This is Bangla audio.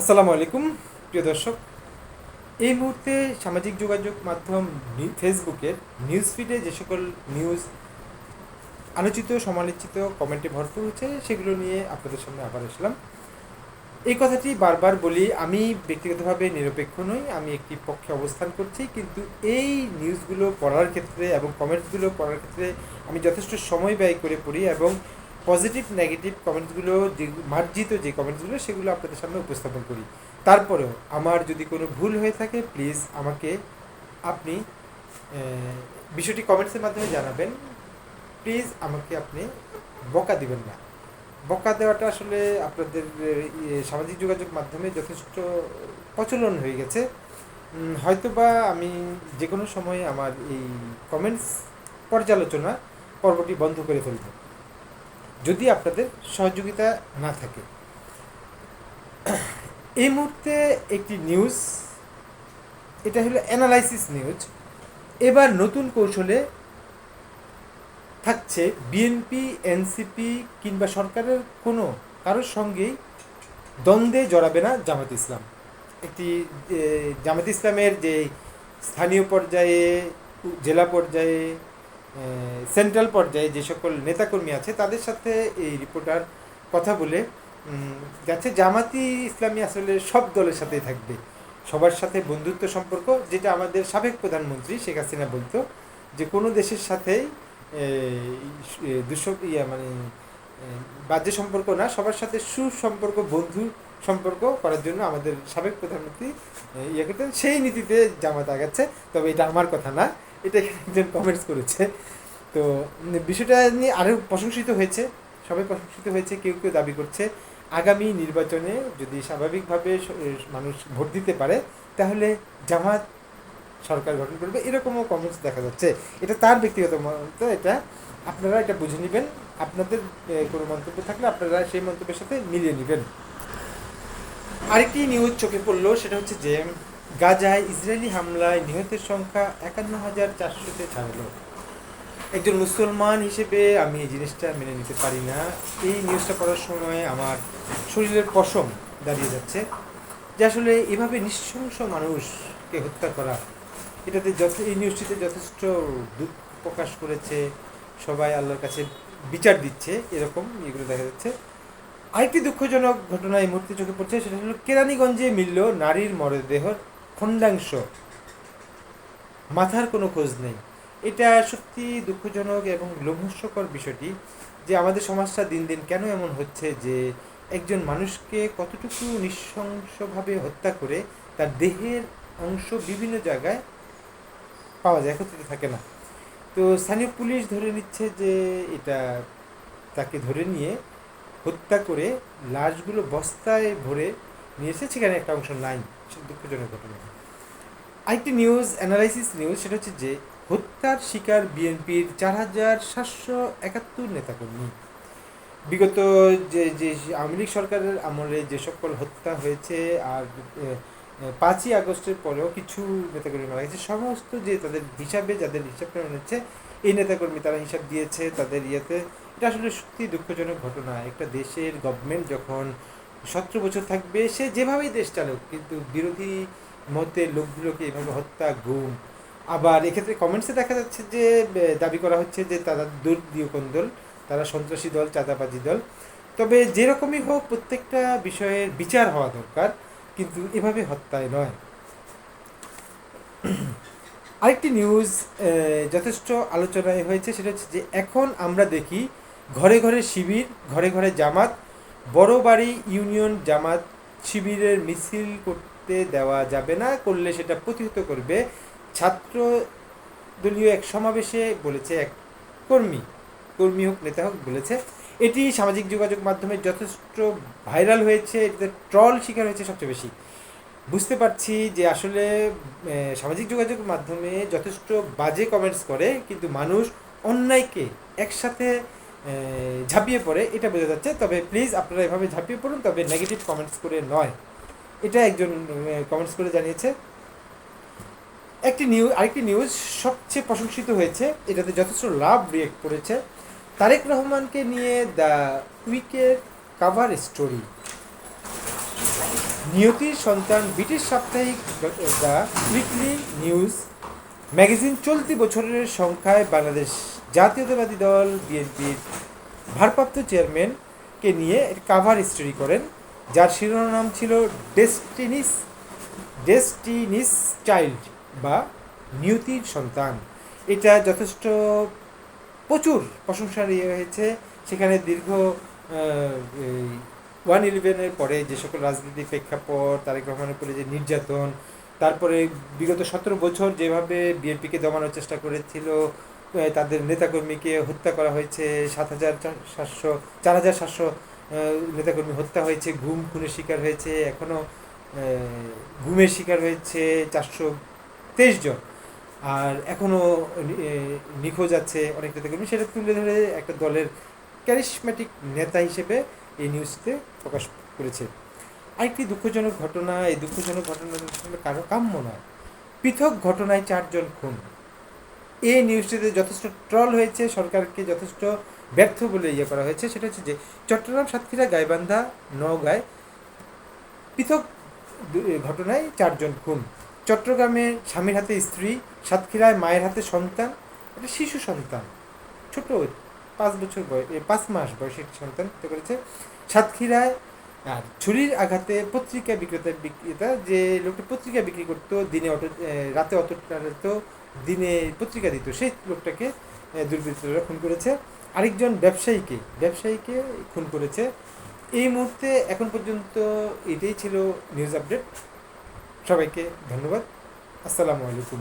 আসসালামু আলাইকুম, প্রিয় দর্শক। এই মুহূর্তে সামাজিক যোগাযোগ মাধ্যম ফেসবুকের নিউজ ফিডে যে সকল নিউজ আলোচিত, সমালোচিত কমেন্টে ভরপুর হচ্ছে, সেগুলো নিয়ে আপনাদের সামনে আবার আসলাম। এই কথাটি বারবার বলি, আমি ব্যক্তিগতভাবে নিরপেক্ষ নই, আমি একটি পক্ষে অবস্থান করছি, কিন্তু এই নিউজগুলো পড়ার ক্ষেত্রে এবং কমেন্টসগুলো পড়ার ক্ষেত্রে আমি যথেষ্ট সময় ব্যয় করে পড়ি এবং পজিটিভ নেগেটিভ কমেন্টসগুলো যে মার্জিত যে কমেন্টসগুলো সেগুলো আপনাদের সামনে উপস্থাপন করি। তারপরেও আমার যদি কোনো ভুল হয়ে থাকে প্লিজ আমাকে আপনি বিষয়টি কমেন্টসের মাধ্যমে জানাবেন। প্লিজ আমাকে আপনি বকা দিবেন না। বকা দেওয়াটা আসলে আপনাদের সামাজিক যোগাযোগ মাধ্যমে যথেষ্ট প্রচলন হয়ে গেছে। হয়তোবা আমি যে কোনো সময় আমার এই কমেন্টস পর্যালোচনা পর্বটি বন্ধ করে ফেলব। যদি আপনাদের সহযোগিতা না থাকে। এই মুহূর্তে একটি নিউজ এটা হলো অ্যানালাইসিস নিউজ এবার নতুন কৌশলে থাকছে বিএনপি এনসিপি কিংবা সরকারের কোনো, কারোর সঙ্গেই দ্বন্দ্বে জড়াবে না জামাত ইসলাম। একটি জামাত ইসলামের যে স্থানীয় পর্যায়ে, জেলা পর্যায়ে সেন্ট্রাল পর্যায়ে যে সকল নেতাকর্মী আছে তাদের সাথে এই রিপোর্টার কথা বলে যাচ্ছে জামাতি ইসলামী আসলে সব দলের সাথেই থাকবে। সবার সাথে বন্ধুত্ব সম্পর্ক যেটা আমাদের সাবেক প্রধানমন্ত্রী শেখ হাসিনা বলতো যে কোনো দেশের সাথেই দুশো ইয়া মানে এ, বাহ্য সম্পর্ক না সবার সাথে সুসম্পর্ক বন্ধু সম্পর্ক করার জন্য আমাদের সাবেক প্রধানমন্ত্রী ইয়ে করতেন। সেই নীতিতে জামাত আগাচ্ছে। তবে এটা আমার কথা না। এটা একজন কমেন্টস করেছে। তো বিষয়টা নিয়ে আরও প্রশংসিত হয়েছে। সবাই প্রশংসিত হয়েছে, কেউ কেউ দাবি করছে। আগামী নির্বাচনে যদি স্বাভাবিকভাবে মানুষ ভোট দিতে পারে, তাহলে জামাত সরকার গঠন করবে। এরকমও কমেন্টস দেখা যাচ্ছে। এটা তার ব্যক্তিগত মত, এটা আপনারা এটা বুঝে নেবেন। আপনাদের কোনো মন্তব্য থাকলে আপনারা সেই মন্তব্যের সাথে মিলিয়ে নেবেন। আরেকটি নিউজ চোখে পড়ল, সেটা হচ্ছে যে গাজায় ইসরায়েলি হামলায় নিহতের সংখ্যা একান্ন হাজার চারশোতে ছাড়লো। একজন মুসলমান হিসেবে আমি এই জিনিসটা মেনে নিতে পারি না। এই নিউজটা পড়ার সময় আমার শরীরের পশম দাঁড়িয়ে যাচ্ছে, যে আসলে এভাবে নৃশংস মানুষকে হত্যা করা, এটাতে যথে, এই নিউজটিতে যথেষ্ট দুঃখ প্রকাশ করেছে, সবাই আল্লাহর কাছে বিচার দিচ্ছে, এরকম এগুলো দেখা যাচ্ছে। আরেকটি দুঃখজনক ঘটনা এই মুহূর্তে চোখে পড়ছে, সেটা হলো কেরানীগঞ্জে মিলল নারীর মরদেহর খণ্ডাংশ। মাথার কোনো খোঁজ নেই। এটা সত্যি দুঃখজনক এবং লোমহস্যকর বিষয়টি যে আমাদের সমাজটা দিন দিন কেন এমন হচ্ছে যে একজন মানুষকে কতটুকু নৃশংসভাবে হত্যা করে তার দেহের অংশ বিভিন্ন জায়গায় পাওয়া যায়, একত্রিত থাকে না। তো স্থানীয় পুলিশ ধরে নিচ্ছে যে এটা তাকে ধরে নিয়ে হত্যা করে লাশগুলো বস্তায় ভরে নিয়েছে সেখানে একটা অংশ নাই দুঃখজনক ঘটনা। আরেকটি নিউজ অ্যানালাইসিস নিউজ সেটা হচ্ছে যে, হত্যার শিকার বিএনপির চার হাজার সাতশো একাত্তর নেতাকর্মী। বিগত যে যে আওয়ামী লীগ সরকারের আমলে যে সকল হত্যা হয়েছে, আর পাঁচই আগস্টের পরেও কিছু নেতাকর্মী মারা গেছে। সমস্ত যে তাদের হিসাবে, যাদের হিসাব নেওয়া হচ্ছে, এই নেতাকর্মী তারা হিসাব দিয়েছে তাদের ইয়েতে। এটা আসলে সত্যি দুঃখজনক ঘটনা। একটা দেশের গভর্নমেন্ট যখন সতেরো বছর থাকবে, সে যেভাবেই দেশ চালুক, কিন্তু বিরোধী মতের লোকগুলোকে এভাবে হত্যা, গুম। আবার এক্ষেত্রে কমেন্টসে দেখা যাচ্ছে যে দাবি করা হচ্ছে যে, তারা দুর্দীয় দল তারা সন্ত্রাসী দল, চাঁদাবাজি দল। তবে যেরকমই হোক, প্রত্যেকটা বিষয়ের বিচার হওয়া দরকার, কিন্তু এভাবে হত্যায় নয়। আরেকটি নিউজ যথেষ্ট আলোচনায় হয়েছে, সেটা হচ্ছে যে, এখন আমরা দেখি ঘরে ঘরে শিবির, ঘরে ঘরে জামাত বড় বাড়ি ইউনিয়ন জামাত শিবিরের মিছিল করতে দেওয়া যাবে না, করলে সেটা প্রতিহত করবে ছাত্র দলীয় এক সমাবেশে বলেছে এক কর্মী। কর্মী হোক, নেতা হোক বলেছে। এটি সামাজিক যোগাযোগ মাধ্যমে যথেষ্ট ভাইরাল হয়েছে, এটাতে ট্রল শিকার হয়েছে সবচেয়ে বেশি। বুঝতে পারছি যে আসলে সামাজিক যোগাযোগ মাধ্যমে যথেষ্ট বাজে কমেন্টস করে, কিন্তু মানুষ অন্যায়কে একসাথে ঝাঁপিয়ে পড়ে, এটা বোঝা যাচ্ছে। তবে প্লিজ আপনারা এভাবে ঝাঁপিয়ে পড়ুন, তবে নেগেটিভ কমেন্টস করে নয়। এটা একজন কমেন্টস করে জানিয়েছে। একটি নিউজ আরেকটি নিউজ সবচেয়ে প্রশংসিত হয়েছে, এটাতে যথেষ্ট লাভ রিয়েক্ট করেছে। তারেক রহমানকে নিয়ে দ্য উইকের কাভার স্টোরি নিয়তির সন্তান ব্রিটিশ সাপ্তাহিক দ্য উইকলি নিউজ ম্যাগাজিন চলতি বছরের সংখ্যায় বাংলাদেশ জাতীয়তাবাদী দল, বিএনপির ভারপ্রাপ্ত চেয়ারম্যানকে নিয়ে কাভার স্টোরি করেন, যার শিরোনাম ছিল ডেস্টিনিস ডেস্টিনিস চাইল্ড বা নিয়তির সন্তান। এটা যথেষ্ট প্রচুর প্রশংসার ইয়ে হয়েছে। সেখানে দীর্ঘ ওয়ান ইলেভেনের পরে যে সকল রাজনীতির প্রেক্ষাপট, তারেক রহমানের উপরে যে নির্যাতন তারপরে বিগত সতেরো বছর যেভাবে বিএনপিকে দমানোর চেষ্টা করেছিল তাদের নেতাকর্মীকে হত্যা করা হয়েছে, সাত হাজার সাতশো, চার হাজার সাতশো নেতাকর্মী হত্যা হয়েছে, ঘুম, খুনের শিকার হয়েছে, এখনও ঘুমের শিকার হয়েছে চারশো তেইশ জন। আর এখনও নিখোঁজ আছে অনেক নেতাকর্মী। সেটা তুলে ধরে একটা দলের ক্যারিসম্যাটিক নেতা হিসেবে এই নিউজতে প্রকাশ করেছে। আরেকটি দুঃখজনক ঘটনা, এই দুঃখজনক ঘটনা আসলে কারও কাম্য নয়। পৃথক ঘটনায় চারজন খুন। এই নিউজটিতে যথেষ্ট ট্রল হয়েছে, সরকারকে যথেষ্ট ব্যর্থ বলে ইয়ে করা হয়েছে। সেটা হচ্ছে যে, চট্টগ্রাম, সাতক্ষীরা, গাইবান্ধা, নওগাঁয় পৃথক ঘটনায় চারজন খুন। চট্টগ্রামে স্বামীর হাতে স্ত্রী, সাতক্ষীরায় মায়ের হাতে সন্তান, একটা শিশু সন্তান, ছোট, পাঁচ বছর বয়স পাঁচ মাস বয়সী একটি সন্তান করেছে। সাতক্ষীরায় আর ছুরির আঘাতে পত্রিকা বিক্রেতা বিক্রেতা যে লোকটা পত্রিকা বিক্রি করতো, দিনে অটো রাতে অটো চালাতো দিনে পত্রিকা দিত, সেই লোকটাকে দুর্বৃত্তরা খুন করেছে। আরেকজন ব্যবসায়ীকে ব্যবসায়ীকে খুন করেছে। এই মুহূর্তে এখন পর্যন্ত এটাই ছিল নিউজ আপডেট সবাইকে ধন্যবাদ। আসসালামু আলাইকুম।